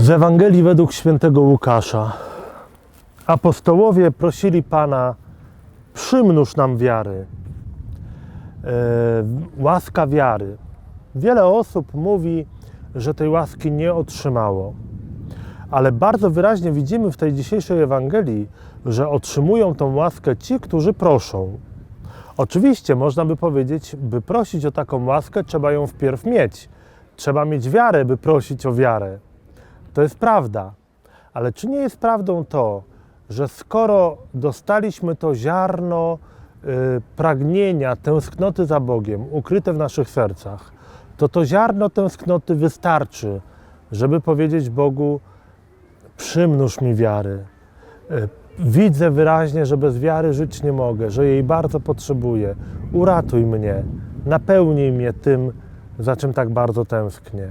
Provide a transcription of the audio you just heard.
Z Ewangelii według świętego Łukasza. Apostołowie prosili Pana, przymnóż nam wiary. E, łaska wiary. Wiele osób mówi, że tej łaski nie otrzymało. Ale bardzo wyraźnie widzimy w tej dzisiejszej Ewangelii, że otrzymują tą łaskę ci, którzy proszą. Oczywiście można by powiedzieć, by prosić o taką łaskę, trzeba ją wpierw mieć. Trzeba mieć wiarę, by prosić o wiarę. To jest prawda. Ale czy nie jest prawdą to, że skoro dostaliśmy to ziarno y, pragnienia, tęsknoty za Bogiem ukryte w naszych sercach, to to ziarno tęsknoty wystarczy, żeby powiedzieć Bogu: przymnóż mi wiary. Y, Widzę wyraźnie, że bez wiary żyć nie mogę, że jej bardzo potrzebuję. Uratuj mnie, napełnij mnie tym, za czym tak bardzo tęsknię.